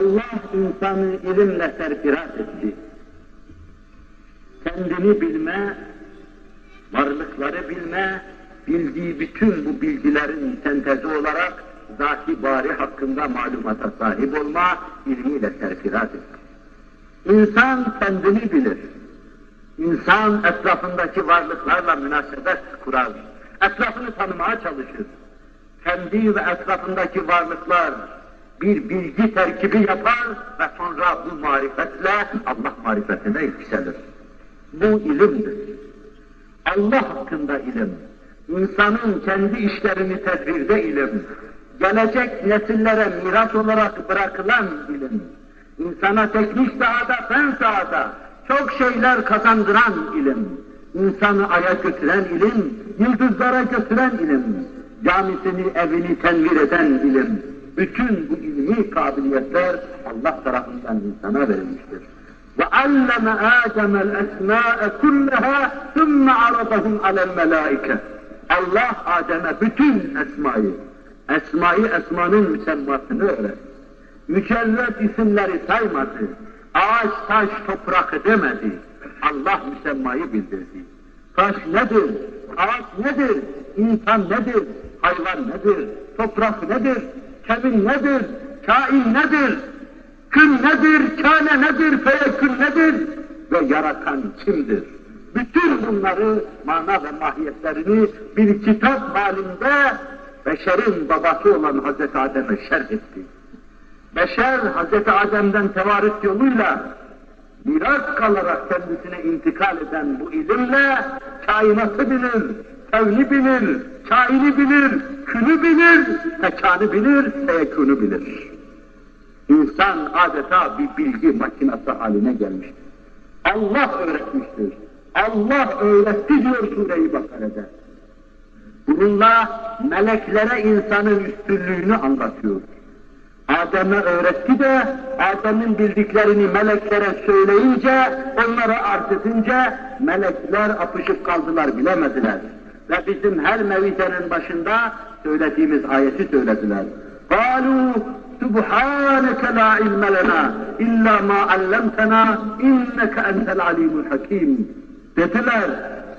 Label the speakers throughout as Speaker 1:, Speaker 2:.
Speaker 1: Allah insanı ilimle serfiraz etti. Kendini bilme, varlıkları bilme, bildiği bütün bu bilgilerin sentezi olarak zati bari hakkında malumata sahip olma ilmiyle serfiraz etti. İnsan kendini bilir. İnsan etrafındaki varlıklarla münasebet kurar. Etrafını tanımaya çalışır. Kendi ve etrafındaki varlıklar bir bilgi terkibi yapar ve sonra bu marifetle Allah marifetine yükselir. Bu ilimdir. Allah hakkında ilim, insanın kendi işlerini tedbirde ilim, gelecek nesillere miras olarak bırakılan ilim, insana teknik sahada, fen sahada çok şeyler kazandıran ilim, insanı aya götüren ilim, yıldızlara götüren ilim, camisini, evini tenvir eden ilim, bütün bu ilmi kabiliyetler Allah tarafından insana verilmiştir. وَعَلَّمَ آدَمَ الْاَسْمَاءَ كُلَّهَا ثُمَّ عَرَضَهُمْ عَلَى الْمَلَائِكَةِ Allah Adem'e bütün esmayı, esmayı esmanın müsemmasını öğretti. Mücerred isimleri saymadı. Ağaç, taş, toprak demedi. Allah müsemmayı bildirdi. Taş nedir? Ağaç nedir? İnsan nedir? Hayvan nedir? Toprak nedir? Kevin nedir? Kain nedir? Kün nedir? Kâne nedir? Feyekün nedir? Ve yaratan kimdir? Bütün bunları mana ve mahiyetlerini bir kitap halinde beşerin babası olan Hazreti Adem'e şerh etti. Beşer Hazreti Adem'den tevarüt yoluyla miras kalarak kendisine intikal eden bu ilimle kainatı bilir, kevni bilir, kaini bilir, külü bilir, tekanı bilir, feyekûnü bilir. İnsan adeta bir bilgi makinesi haline gelmiştir. Allah öğretmiştir. Allah öğretti diyor Sure-i Bakare'de. Bununla meleklere insanın üstünlüğünü anlatıyor. Adem'e öğretti de Adem'in bildiklerini meleklere söyleyince, onlara edince melekler apışıp kaldılar, bilemediler Ve bizim her mevizenin başında söylediğimiz ayeti söylediler. قَالُوا سُبْحَانَكَ لَا عِلْمَ لَنَا اِلَّا مَا عَلَّمْتَنَا اِنَّكَ اَنْتَ الْعَلِيمُ الْحَكِيمُ Dediler,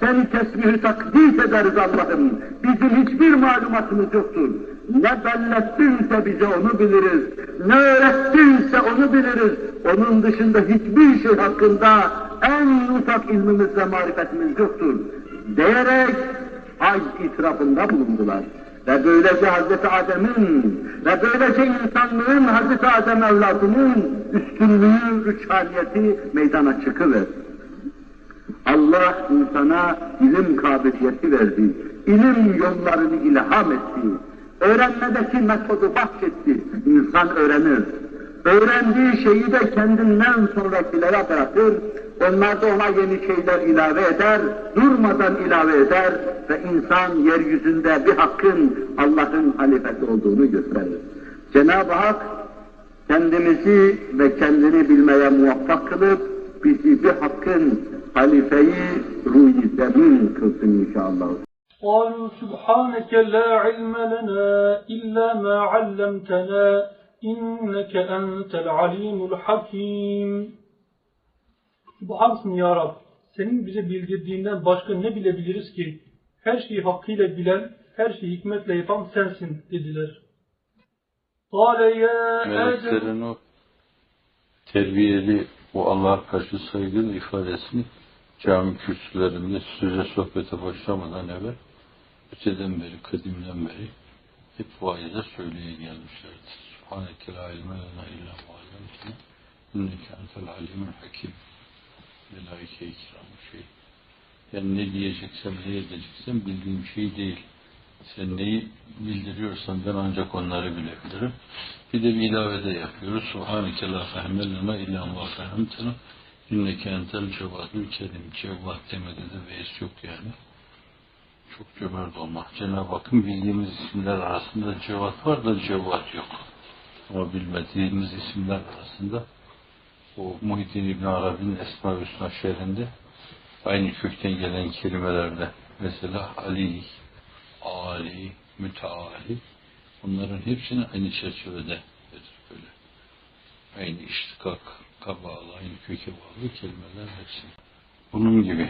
Speaker 1: seni tesbih takdis ederiz Allah'ım. Bizim hiçbir malumatımız yoktur. Ne bellettinse bize onu biliriz. Ne öğrettinse onu biliriz. Onun dışında hiçbir şey hakkında en ufak ilmimiz ve marifetimiz yoktur. Diyerek haz itirafında bulundular. Ve böylece Hazreti Adem'in ve böylece insanlığın Hazreti Adem evladının üstünlüğü, rüçhaniyeti meydana çıkıverdi. Allah insana ilim kabiliyeti verdi. İlim yollarını ilham etti. Öğrenmedeki metodu bahşetti. İnsan öğrenir. Öğrendiği şeyi de kendinden sonrakilere bırakır. Onlar da ona yeni şeyler ilave eder, durmadan ilave eder ve insan yeryüzünde bir hakkın Allah'ın halifesi olduğunu gösterir. Cenab-ı Hak kendimizi ve kendini bilmeye muvaffak kılıp bizi bir hakkın halifeyi ruh-i zemin kılsın inşallah.
Speaker 2: قالوا سبحانك لا علم لنا إلا ما علمتنا إنك أنت العليم الحكيم bu ansın ya Rab. Senin bize bildirdiğinden başka ne bilebiliriz ki? Her şeyi hakkıyla bilen, her şeyi hikmetle yapan sensin dediler.
Speaker 3: Meleklerin o terbiyeli o Allah'a karşı saygın ifadesini cami kürsülerinde söze sohbete başlamadan evvel öteden beri, kadimden beri hep vaizler söyleye gelmişlerdir. Subhaneke la ilme lena illa muallemtine inneke entel alimul hakim melaike-i kiram şey. Yani ne diyeceksen, ne edeceksen bildiğim şey değil. Sen neyi bildiriyorsan ben ancak onları bilebilirim. Bir de bir ilave de yapıyoruz. Subhaneke la fehme lena illa ma fehemtena inneke entel cevadül kerim. Cevad demede de veys yok yani. Çok cömert olmak. Cenab-ı Hakk'ın bildiğimiz isimler arasında cevat var da cevat yok. Ama bilmediğimiz isimler arasında o Muhyiddin İbn Arabi'nin Esma-ı Hüsna şehrinde aynı kökten gelen kelimelerde mesela Ali, Ali, Müteali bunların hepsini aynı çerçevede böyle aynı iştikak, bağlı, aynı köke bağlı kelimeler hepsi. Bunun gibi.